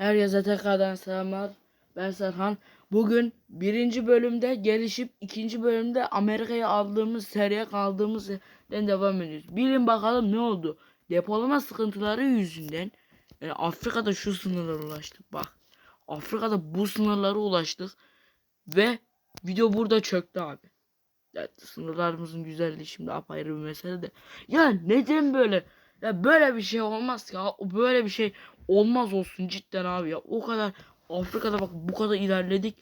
Herkese tekrardan selamlar. Ben Serhan. Bugün birinci bölümde gelişip ikinci bölümde Amerika'ya aldığımız seriye kaldığımız yerden devam ediyoruz. Bilin bakalım ne oldu? Depolama sıkıntıları yüzünden yani Afrika'da şu sınırlara ulaştık bak. Afrika'da bu sınırlara ulaştık ve video burada çöktü abi. Evet, sınırlarımızın güzelliği şimdi apayrı bir mesele de. Ya neden böyle? Ya böyle bir şey olmaz ya. Böyle bir şey olmaz olsun cidden abi ya. O kadar Afrika'da bak bu kadar ilerledik.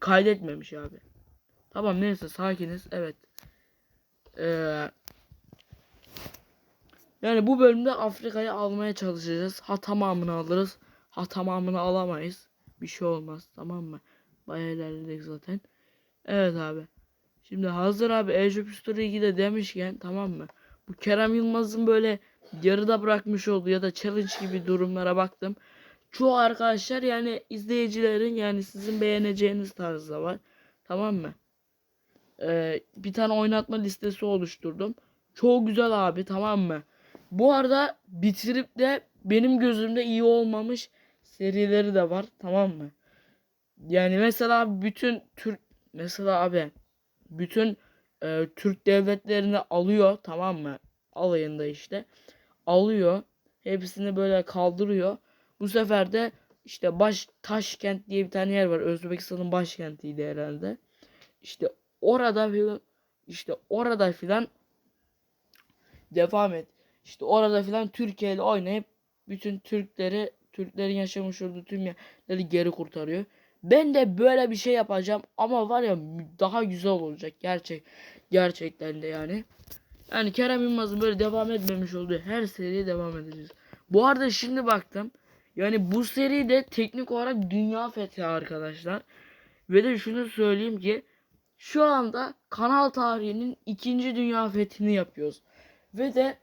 Kaydetmemiş abi. Tamam neyse sakiniz. Evet. Ee, yani bu bölümde Afrika'yı almaya çalışacağız. Ha tamamını alırız. Ha tamamını alamayız. Bir şey olmaz tamam mı? Bayağı ilerledik zaten. Evet abi. Şimdi hazır abi Age of 2'de demişken tamam mı? Bu Kerem Yılmaz'ın böyle yarıda bırakmış olduğu ya da challenge gibi durumlara baktım. Çoğu arkadaşlar yani izleyicilerin yani sizin beğeneceğiniz tarzda var. Tamam mı? Ee, bir tane oynatma listesi oluşturdum. Çoğu güzel abi tamam mı? Bu arada bitirip de benim gözümde iyi olmamış serileri de var tamam mı? Yani mesela bütün Türk mesela abi bütün e, Türk devletlerini alıyor tamam mı? Alayında işte alıyor. Hepsini böyle kaldırıyor. Bu sefer de işte baş Taşkent diye bir tane yer var. Özbekistan'ın başkentiydi herhalde. İşte orada filan işte orada filan devam et. İşte orada filan Türkiye ile oynayıp bütün Türkleri Türklerin yaşamış olduğu tüm yerleri geri kurtarıyor. Ben de böyle bir şey yapacağım ama var ya daha güzel olacak gerçek gerçekten de yani. Yani Kerem Yılmaz'ın böyle devam etmemiş olduğu her seriye devam edeceğiz. Bu arada şimdi baktım. Yani bu seri de teknik olarak dünya fethi arkadaşlar. Ve de şunu söyleyeyim ki şu anda kanal tarihinin ikinci dünya fethini yapıyoruz. Ve de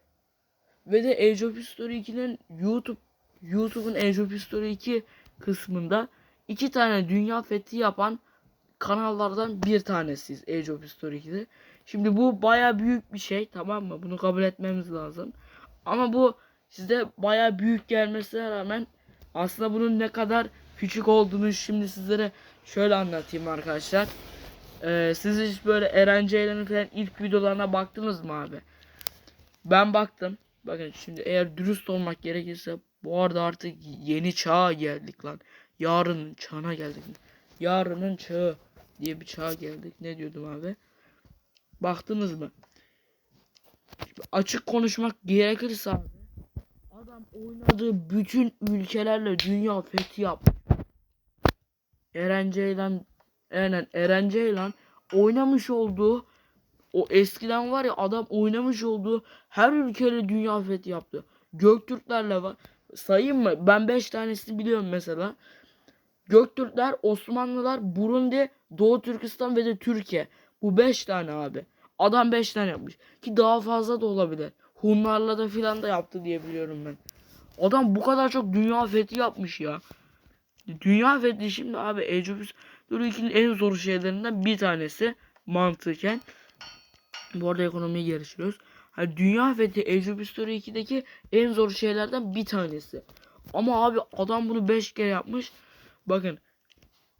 ve de Age of History 2'nin YouTube YouTube'un Age of History 2 kısmında iki tane dünya fethi yapan kanallardan bir tanesiyiz Age of History 2'de. Şimdi bu baya büyük bir şey tamam mı? Bunu kabul etmemiz lazım. Ama bu size baya büyük gelmesine rağmen aslında bunun ne kadar küçük olduğunu şimdi sizlere şöyle anlatayım arkadaşlar. Ee, siz hiç böyle Eren Ceylan'ın falan ilk videolarına baktınız mı abi? Ben baktım. Bakın şimdi eğer dürüst olmak gerekirse bu arada artık yeni çağa geldik lan. Yarının çağına geldik. Yarının çağı diye bir çağa geldik. Ne diyordum abi? Baktınız mı? Açık konuşmak gerekirse. Adam oynadığı bütün ülkelerle dünya fethi yaptı. Eren Ceylan Eren, Eren Ceylan oynamış olduğu o eskiden var ya adam oynamış olduğu her ülkeyle dünya fethi yaptı. Göktürklerle var. Sayayım mı? Ben 5 tanesini biliyorum mesela. Göktürkler, Osmanlılar, Burundi, Doğu Türkistan ve de Türkiye. Bu 5 tane abi. Adam 5 tane yapmış. Ki daha fazla da olabilir. Hunlarla da filan da yaptı diye biliyorum ben. Adam bu kadar çok dünya fethi yapmış ya. Dünya fethi şimdi abi Age of 2'nin en zor şeylerinden bir tanesi mantıken. Bu arada ekonomiyi geliştiriyoruz. Yani dünya fethi Age of History 2'deki en zor şeylerden bir tanesi. Ama abi adam bunu 5 kere yapmış. Bakın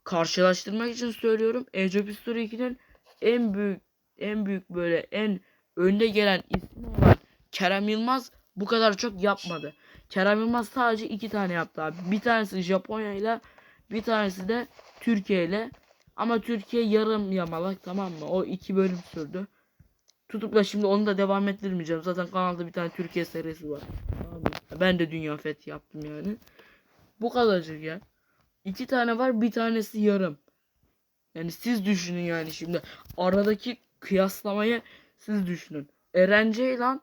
karşılaştırmak için söylüyorum. Age of History 2'nin en büyük en büyük böyle en önde gelen ismi olan Kerem Yılmaz bu kadar çok yapmadı. Kerem Yılmaz sadece iki tane yaptı abi. Bir tanesi Japonya ile bir tanesi de Türkiye ile. Ama Türkiye yarım yamalak tamam mı? O iki bölüm sürdü. Tutup da şimdi onu da devam ettirmeyeceğim. Zaten kanalda bir tane Türkiye serisi var. Mı? Ben de dünya fethi yaptım yani. Bu kadarcık ya. İki tane var bir tanesi yarım. Yani siz düşünün yani şimdi. Aradaki kıyaslamayı siz düşünün. Eren Ceylan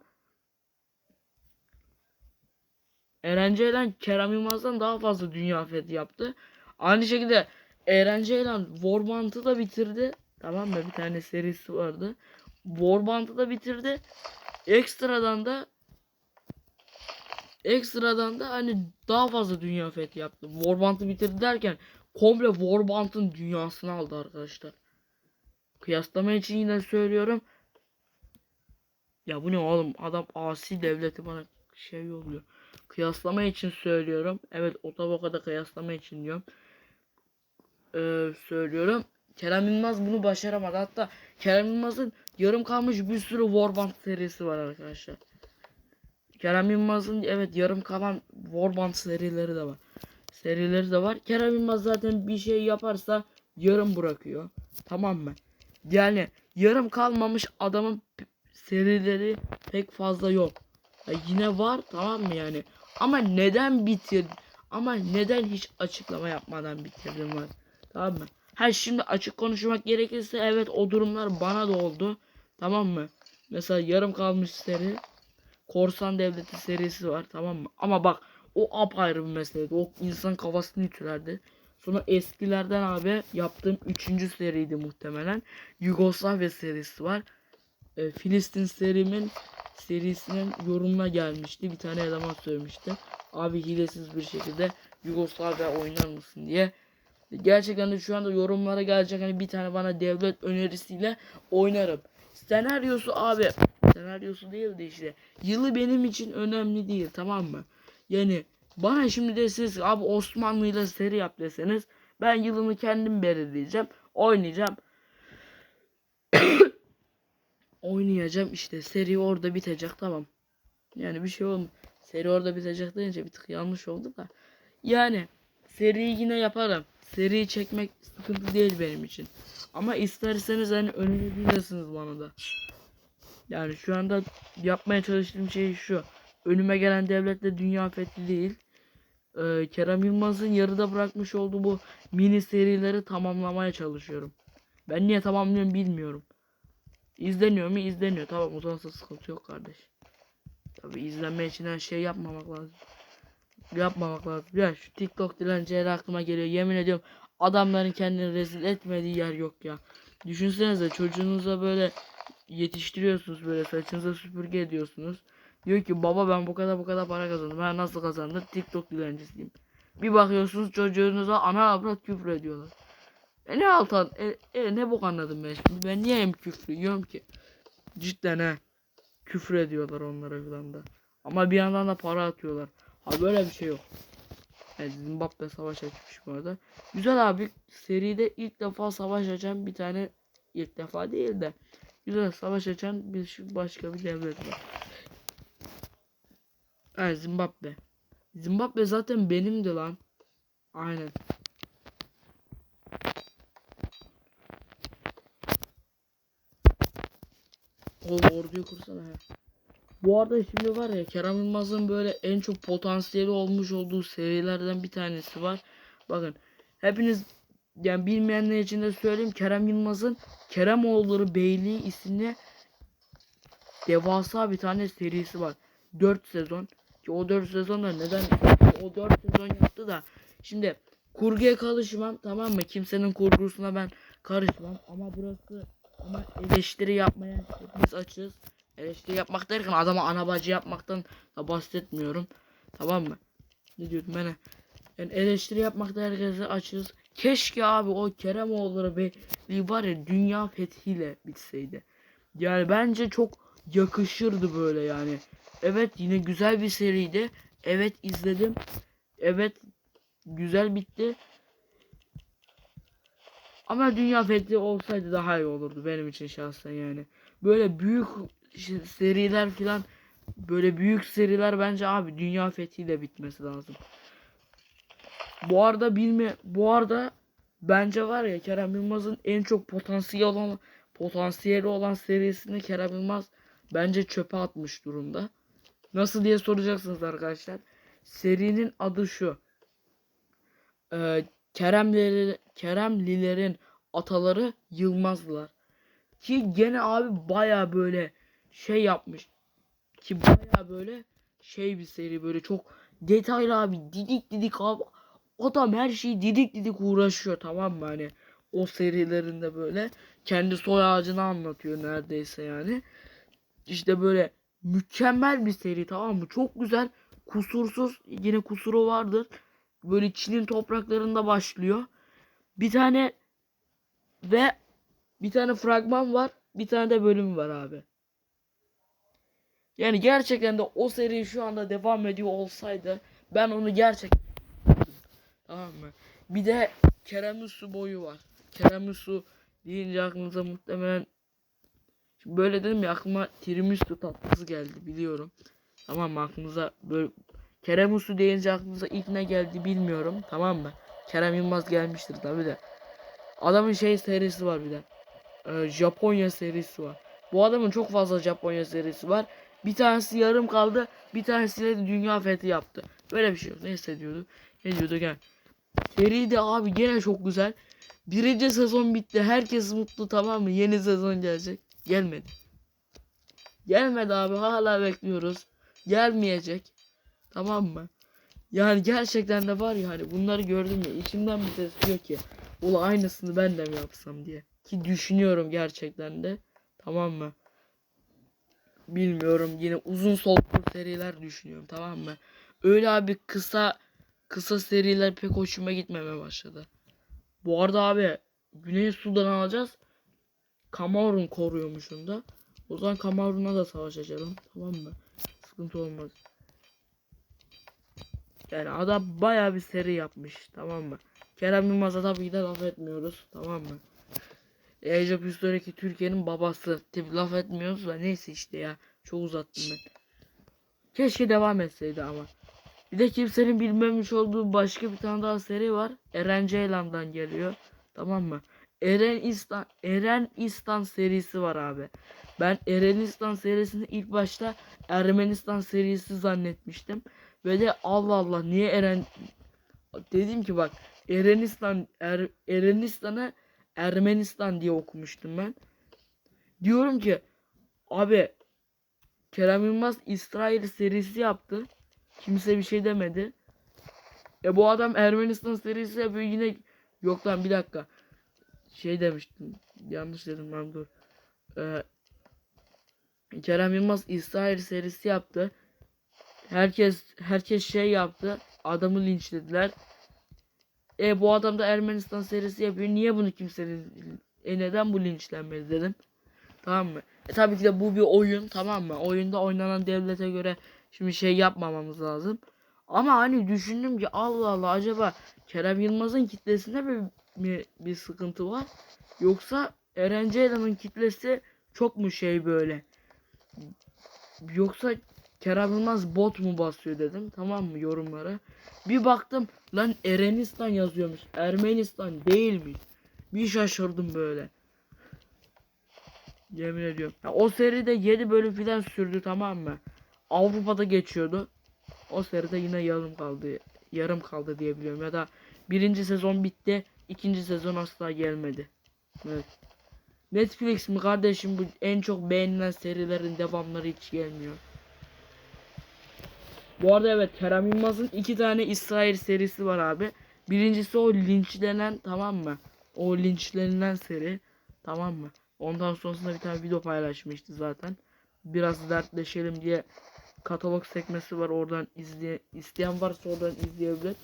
Eren Ceylan Kerem Yılmaz'dan daha fazla dünya fethi yaptı. Aynı şekilde Eren Ceylan Warband'ı da bitirdi. Tamam mı? Bir tane serisi vardı. Warband'ı da bitirdi. Ekstradan da ekstradan da hani daha fazla dünya fethi yaptı. Warband'ı bitirdi derken komple Warband'ın dünyasını aldı arkadaşlar. Kıyaslama için yine söylüyorum. Ya bu ne oğlum adam asi devleti bana şey yolluyor. kıyaslama için söylüyorum. Evet Otoboka'da kıyaslama için diyorum. Ee, söylüyorum. Kerem Yılmaz bunu başaramadı. Hatta Kerem Yılmaz'ın yarım kalmış bir sürü Warband serisi var arkadaşlar. Kerem Yılmaz'ın evet yarım kalan Warband serileri de var. Serileri de var. Kerem Yılmaz zaten bir şey yaparsa yarım bırakıyor. Tamam mı? Yani yarım kalmamış adamın serileri pek fazla yok. Ya yine var tamam mı yani? Ama neden bitir? Ama neden hiç açıklama yapmadan bitirdim var? Tamam mı? Ha şimdi açık konuşmak gerekirse evet o durumlar bana da oldu. Tamam mı? Mesela yarım kalmış seri Korsan Devleti serisi var tamam mı? Ama bak o apayrı bir meseleydi. O insan kafasını ütülerdi. Sonra eskilerden abi yaptığım 3. seriydi muhtemelen. Yugoslavya serisi var. E, Filistin serimin serisinin yorumuna gelmişti. Bir tane eleman söylemişti. Abi hilesiz bir şekilde Yugoslavya oynar mısın diye. Gerçekten de şu anda yorumlara gelecek hani bir tane bana devlet önerisiyle oynarım. Senaryosu abi senaryosu değil de işte yılı benim için önemli değil tamam mı? Yani bana şimdi deseniz abi Osmanlı ile seri yap deseniz ben yılını kendim belirleyeceğim oynayacağım oynayacağım işte seri orada bitecek tamam. Yani bir şey olmuyor. Seri orada bitecek deyince bir tık yanlış oldu da. Yani seriyi yine yaparım. Seri çekmek sıkıntı değil benim için. Ama isterseniz hani önerebilirsiniz bana da. Yani şu anda yapmaya çalıştığım şey şu. Önüme gelen devletle dünya fethi değil. Ee, Kerem Yılmaz'ın yarıda bırakmış olduğu bu mini serileri tamamlamaya çalışıyorum. Ben niye tamamlıyorum bilmiyorum. İzleniyor mu? İzleniyor. Tamam o zaman sıkıntı yok kardeş. Tabi izlenme için her şey yapmamak lazım. Yapmamak lazım. Ya şu TikTok dilencileri aklıma geliyor. Yemin ediyorum adamların kendini rezil etmediği yer yok ya. Düşünsenize çocuğunuza böyle yetiştiriyorsunuz böyle saçınıza süpürge ediyorsunuz. Diyor ki baba ben bu kadar bu kadar para kazandım. Ben nasıl kazandım? TikTok dilencisiyim. Bir bakıyorsunuz çocuğunuza ana avrat küfür ediyorlar. E ne altan e, e, ne bok anladım ben şimdi. Ben niye hem küfür yiyorum ki? Cidden he. Küfür ediyorlar onlara falan da. Ama bir yandan da para atıyorlar. Ha böyle bir şey yok. Evet, Zimbabwe savaş açmış bu arada. Güzel abi seride ilk defa savaş açan bir tane ilk defa değil de güzel savaş açan bir başka bir devlet var. Evet Zimbabwe. Zimbabwe zaten benimdi lan. Aynen. Oğlum orduyu kursana ya. Bu arada şimdi var ya Kerem Yılmaz'ın böyle en çok potansiyeli olmuş olduğu serilerden bir tanesi var. Bakın hepiniz yani bilmeyenler için de söyleyeyim Kerem Yılmaz'ın Keremoğulları Beyliği isimli devasa bir tane serisi var. 4 sezon. Ki o 4 sezonda neden o 4 sezon yaptı da şimdi kurguya karışmam tamam mı? Kimsenin kurgusuna ben karışmam ama burası ama eleştiri yapmaya biz açığız. Eleştiri yapmak derken adama ana bacı yapmaktan da bahsetmiyorum. Tamam mı? Ne diyordum ben? Yani eleştiri yapmakta herkese açığız. Keşke abi o Keremoğulları Beyliği var ya dünya fethiyle bitseydi. Yani bence çok yakışırdı böyle yani. Evet yine güzel bir seriydi. Evet izledim. Evet güzel bitti. Ama Dünya Fethi olsaydı daha iyi olurdu benim için şahsen yani. Böyle büyük seriler filan böyle büyük seriler bence abi Dünya Fethi de bitmesi lazım. Bu arada bilme bu arada bence var ya Kerem Yılmaz'ın en çok potansiyeli olan potansiyeli olan serisini Kerem Yılmaz bence çöpe atmış durumda. Nasıl diye soracaksınız arkadaşlar. Serinin adı şu. Ee, Keremleri, Keremlilerin ataları Yılmazlılar. Ki gene abi baya böyle şey yapmış. Ki baya böyle şey bir seri böyle çok detaylı abi didik didik abi. Adam her şeyi didik didik uğraşıyor tamam mı hani o serilerinde böyle kendi soy ağacını anlatıyor neredeyse yani. İşte böyle mükemmel bir seri tamam mı? Çok güzel kusursuz yine kusuru vardır. Böyle Çin'in topraklarında başlıyor. Bir tane ve bir tane fragman var. Bir tane de bölüm var abi. Yani gerçekten de o seri şu anda devam ediyor olsaydı ben onu gerçekten tamam mı? Bir de Kerem Su boyu var. Kerem Su deyince aklınıza muhtemelen böyle dedim ya aklıma tiramisu tatlısı geldi biliyorum. Tamam aklınıza böyle Kerem Usu deyince aklınıza ilk ne geldi bilmiyorum tamam mı? Kerem Yılmaz gelmiştir tabi de. Adamın şey serisi var bir de. Ee, Japonya serisi var. Bu adamın çok fazla Japonya serisi var. Bir tanesi yarım kaldı. Bir tanesiyle de dünya fethi yaptı. Böyle bir şey yok. Ne hissediyordu? Ne diyordu gel. Seri de abi gene çok güzel. Birinci sezon bitti. Herkes mutlu tamam mı? Yeni sezon gelecek. Gelmedi. Gelmedi abi. Hala bekliyoruz. Gelmeyecek. Tamam mı? Yani gerçekten de var ya hani bunları gördüm ya içimden bir ses diyor ki ula aynısını ben de mi yapsam diye. Ki düşünüyorum gerçekten de. Tamam mı? Bilmiyorum yine uzun soluklu seriler düşünüyorum tamam mı? Öyle abi kısa kısa seriler pek hoşuma gitmemeye başladı. Bu arada abi Güney Sudan alacağız. Kamerun koruyormuşum da. O zaman Kamerun'a da savaş açalım. Tamam mı? Sıkıntı olmaz. Yani adam bayağı bir seri yapmış. Tamam mı? Kerem Yılmaz'a tabii ki de laf etmiyoruz. Tamam mı? Age of History'deki Türkiye'nin babası. Tabii laf etmiyoruz da neyse işte ya. Çok uzattım ben. Keşke devam etseydi ama. Bir de kimsenin bilmemiş olduğu başka bir tane daha seri var. Eren Ceylan'dan geliyor. Tamam mı? Eren İstan, Eren İstan serisi var abi. Ben Erenistan serisini ilk başta Ermenistan serisi zannetmiştim. Ve de Allah Allah niye Eren dedim ki bak Erenistan er, Erenistan'ı Ermenistan diye okumuştum ben. Diyorum ki abi Kerem Yılmaz İsrail serisi yaptı. Kimse bir şey demedi. E bu adam Ermenistan serisi yapıyor yine yok lan bir dakika. Şey demiştim. Yanlış dedim ben dur. Ee, Kerem Yılmaz İsrail serisi yaptı. Herkes herkes şey yaptı. Adamı linçlediler. E bu adam da Ermenistan serisi yapıyor. Niye bunu kimse e neden bu linçlenmedi dedim. Tamam mı? E tabii ki de bu bir oyun tamam mı? Oyunda oynanan devlete göre şimdi şey yapmamamız lazım. Ama hani düşündüm ki Allah Allah acaba Kerem Yılmaz'ın kitlesinde mi, mi bir sıkıntı var? Yoksa Eren Ceylan'ın kitlesi çok mu şey böyle? Yoksa Kerem Yılmaz bot mu basıyor dedim tamam mı yorumlara. Bir baktım lan Erenistan yazıyormuş. Ermenistan değilmiş. Bir şaşırdım böyle. Yemin ediyorum. Ya, o seride 7 bölüm filan sürdü tamam mı? Avrupa'da geçiyordu. O seride yine yarım kaldı. Yarım kaldı diyebiliyorum ya da birinci sezon bitti. İkinci sezon asla gelmedi. Evet. Netflix mi kardeşim bu en çok beğenilen serilerin devamları hiç gelmiyor. Bu arada evet Kerem Yılmaz'ın iki tane İsrail serisi var abi. Birincisi o linçlenen tamam mı? O linçlenilen seri tamam mı? Ondan sonrasında bir tane video paylaşmıştı zaten. Biraz dertleşelim diye katalog sekmesi var oradan izleye isteyen varsa oradan izleyebilir.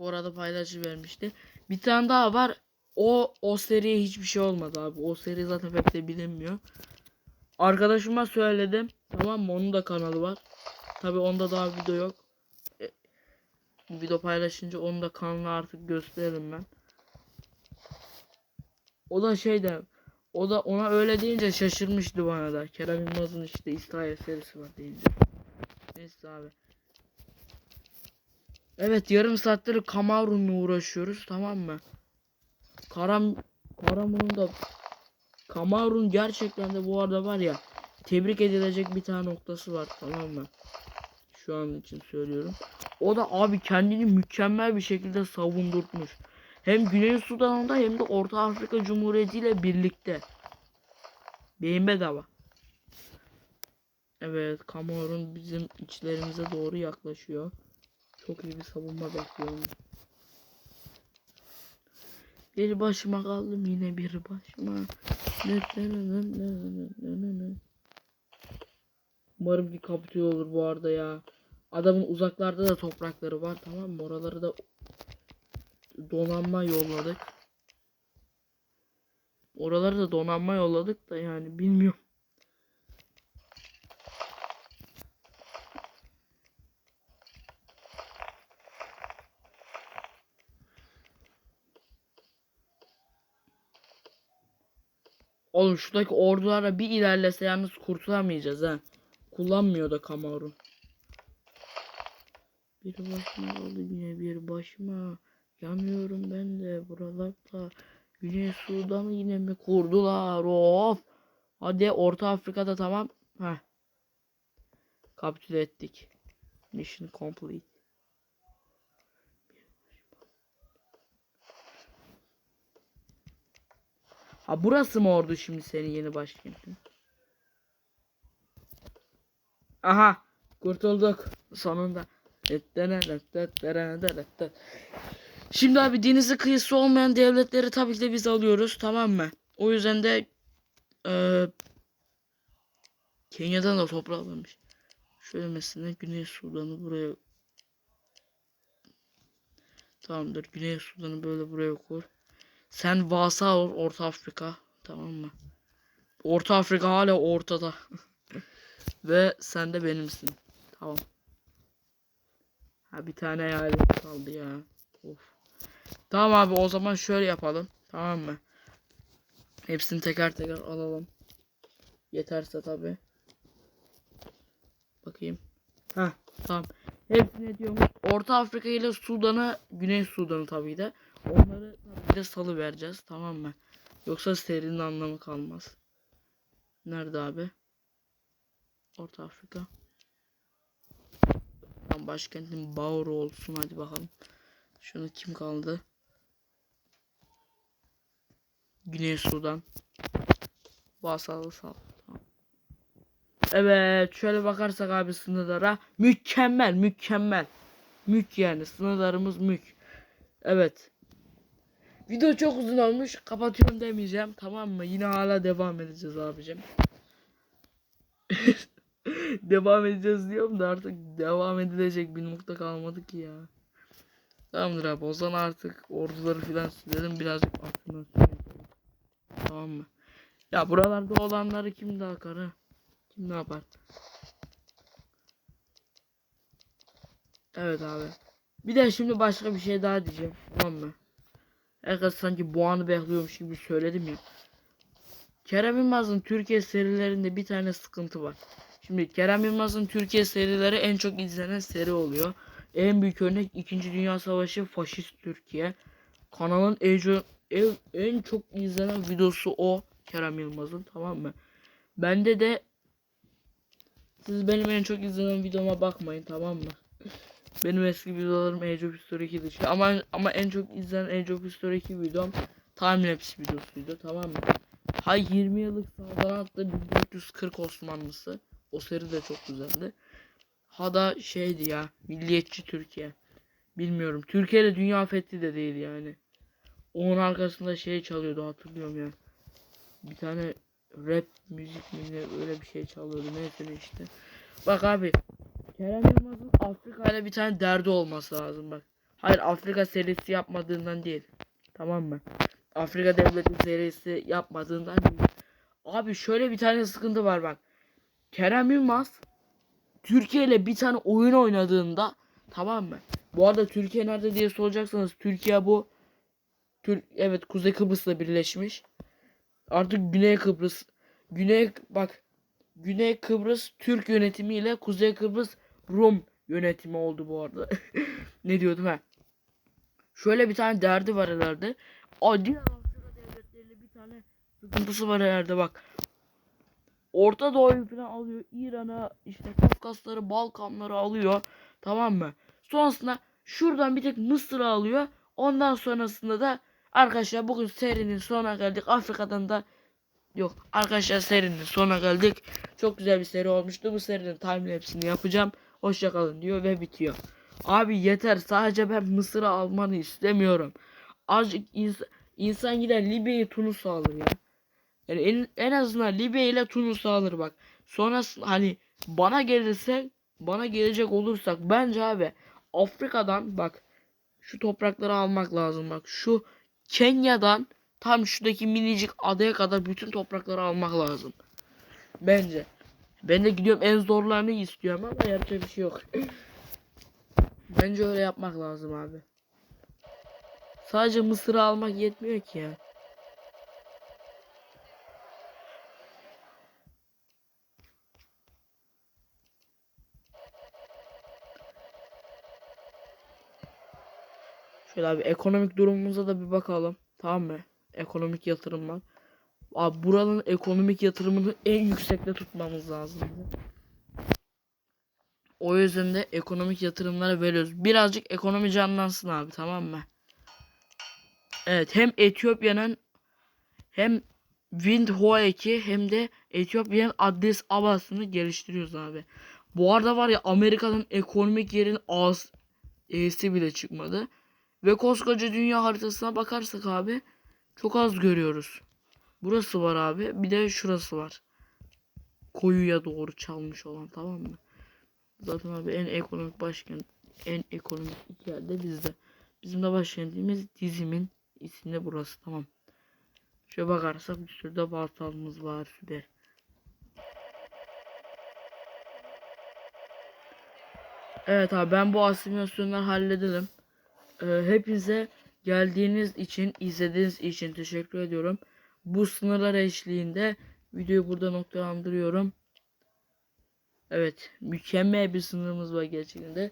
Orada paylaşı vermişti. Bir tane daha var. O o seriye hiçbir şey olmadı abi. O seri zaten pek de bilinmiyor. Arkadaşıma söyledim. Tamam mı? Onun da kanalı var. Tabi onda daha video yok. E, video paylaşınca onu da kanalına artık gösteririm ben. O da şeyde o da ona öyle deyince şaşırmıştı bana da. Kerem Yılmaz'ın işte İsrail serisi var deyince. Neyse abi. Evet yarım saattir Kamarun'la uğraşıyoruz tamam mı? Karam Karamun'un da Kamarun gerçekten de bu arada var ya tebrik edilecek bir tane noktası var tamam mı? Şu an için söylüyorum. O da abi kendini mükemmel bir şekilde savundurtmuş. Hem Güney Sudan'da hem de Orta Afrika Cumhuriyeti ile birlikte. Beyin bedava. Evet Kamerun bizim içlerimize doğru yaklaşıyor. Çok iyi bir savunma bekliyorum. Bir başıma kaldım yine bir başıma. Umarım ki kapitül olur bu arada ya. Adamın uzaklarda da toprakları var tamam mı? Oraları da donanma yolladık. Oraları da donanma yolladık da yani bilmiyorum. Oğlum şuradaki ordulara bir ilerlese yalnız kurtulamayacağız ha. Kullanmıyor da Kamerun. Bir başıma oldu yine bir başıma. Yanıyorum ben de buralarda. Güney Sudan'ı yine mi kurdular? Of. Hadi Orta Afrika'da tamam. Heh. Kapitüle ettik. Mission complete. Ha burası mı ordu şimdi senin yeni başkentin? Aha kurtulduk sonunda. Şimdi abi denizi kıyısı olmayan devletleri tabii ki de biz alıyoruz tamam mı? O yüzden de eee Kenya'dan da toprağı alınmış. Şöyle mesela Güney Sudan'ı buraya Tamamdır. Güney Sudan'ı böyle buraya kur. Sen Vasa ol Orta Afrika. Tamam mı? Orta Afrika hala ortada. Ve sen de benimsin. Tamam. Ha bir tane eyalet kaldı ya. Of. Tamam abi o zaman şöyle yapalım. Tamam mı? Hepsini teker teker alalım. Yeterse tabi. Bakayım. Ha tamam. Hepsini diyormuş. Orta Afrika ile Sudan'ı, Güney Sudan'ı tabii de. Onları tabii de salı vereceğiz. Tamam mı? Yoksa serinin anlamı kalmaz. Nerede abi? Orta Afrika. Tam başkentin Bauru olsun hadi bakalım. Şunu kim kaldı? Güney Sudan. Vasalı sal. Evet şöyle bakarsak abi sınırlara mükemmel mükemmel. Mük yani sınırlarımız mük. Evet. Video çok uzun olmuş. Kapatıyorum demeyeceğim. Tamam mı? Yine hala devam edeceğiz abicim. devam edeceğiz diyorum da artık devam edilecek bir nokta kalmadı ki ya. Tamamdır abi o zaman artık orduları filan silelim birazcık aklına Tamam mı? Ya buralarda olanları kim daha karı? Kim ne yapar? Evet abi. Bir de şimdi başka bir şey daha diyeceğim. Tamam mı? Herkes sanki bu anı bekliyormuş gibi söyledim ya. Kerem Yılmaz'ın Türkiye serilerinde bir tane sıkıntı var. Şimdi Kerem Yılmaz'ın Türkiye serileri en çok izlenen seri oluyor. En büyük örnek 2. Dünya Savaşı Faşist Türkiye. Kanalın en en, en çok izlenen videosu o Kerem Yılmaz'ın tamam mı? Bende de siz benim en çok izlenen videoma bakmayın tamam mı? Benim eski videolarım Age of History 2 dışı ama ama en çok izlenen Age of History 2 videom timelapse videosuydu tamam mı? Hay 20 yıllık saltanatlı 1440 Osmanlısı. O seri de çok güzeldi. Ha da şeydi ya milliyetçi Türkiye. Bilmiyorum. Türkiye'de dünya fethi de değil yani. Onun arkasında şey çalıyordu hatırlıyorum ya. Bir tane rap müzik mi öyle bir şey çalıyordu neyse işte. Bak abi Kerem Yılmaz'ın Afrika ile bir tane derdi olması lazım bak. Hayır Afrika serisi yapmadığından değil. Tamam mı? Afrika devleti serisi yapmadığından değil. Abi şöyle bir tane sıkıntı var bak. Kerem Yılmaz Türkiye ile bir tane oyun oynadığında tamam mı? Bu arada Türkiye nerede diye soracaksanız Türkiye bu Türk evet Kuzey Kıbrıs'la birleşmiş. Artık Güney Kıbrıs Güney bak Güney Kıbrıs Türk yönetimi ile Kuzey Kıbrıs Rum yönetimi oldu bu arada. ne diyordum ha? Şöyle bir tane derdi var herhalde. Adi Afrika devletleriyle bir tane sıkıntısı var herhalde bak. Orta Doğu'yu falan alıyor. İran'a işte Kafkasları, Balkanları alıyor. Tamam mı? Sonrasında şuradan bir tek Mısır'ı alıyor. Ondan sonrasında da arkadaşlar bugün serinin sonuna geldik. Afrika'dan da yok. Arkadaşlar serinin sonuna geldik. Çok güzel bir seri olmuştu. Bu serinin timelapse'ini yapacağım. Hoşçakalın diyor ve bitiyor. Abi yeter. Sadece ben Mısır'ı almanı istemiyorum. Azıcık ins insan gider Libya'yı Tunus'u alır ya. Yani en, en azından Libya ile Tunus'u alır bak. Sonrasında hani bana gelirse bana gelecek olursak bence abi Afrika'dan bak şu toprakları almak lazım bak. Şu Kenya'dan tam şuradaki minicik adaya kadar bütün toprakları almak lazım. Bence. Ben de gidiyorum en zorlarını istiyorum ama yapacak bir şey yok. Bence öyle yapmak lazım abi. Sadece mısırı almak yetmiyor ki ya. Şöyle abi ekonomik durumumuza da bir bakalım. Tamam mı? Ekonomik yatırımlar. Abi buranın ekonomik yatırımını en yüksekte tutmamız lazım. O yüzden de ekonomik yatırımlara veriyoruz. Birazcık ekonomi canlansın abi tamam mı? Evet hem Etiyopya'nın hem Windhoek'i hem de Etiyopya'nın Addis Ababa'sını geliştiriyoruz abi. Bu arada var ya Amerika'nın ekonomik yerin az E'si bile çıkmadı. Ve koskoca dünya haritasına bakarsak abi çok az görüyoruz. Burası var abi. Bir de şurası var. Koyuya doğru çalmış olan tamam mı? Zaten abi en ekonomik başkent en ekonomik iki yerde bizde. Bizim de başkentimiz dizimin içinde burası tamam. Şöyle bakarsak bir sürü de batalımız var süper. Evet abi ben bu asimilasyonları halledelim. Ee, hepinize geldiğiniz için, izlediğiniz için teşekkür ediyorum. Bu sınırlar eşliğinde videoyu burada noktalandırıyorum. Evet, mükemmel bir sınırımız var gerçekten de.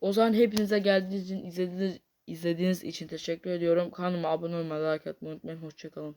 O zaman hepinize geldiğiniz için, izlediğiniz, izlediğiniz için teşekkür ediyorum. Kanalıma abone olmayı, like atmayı unutmayın. Hoşçakalın.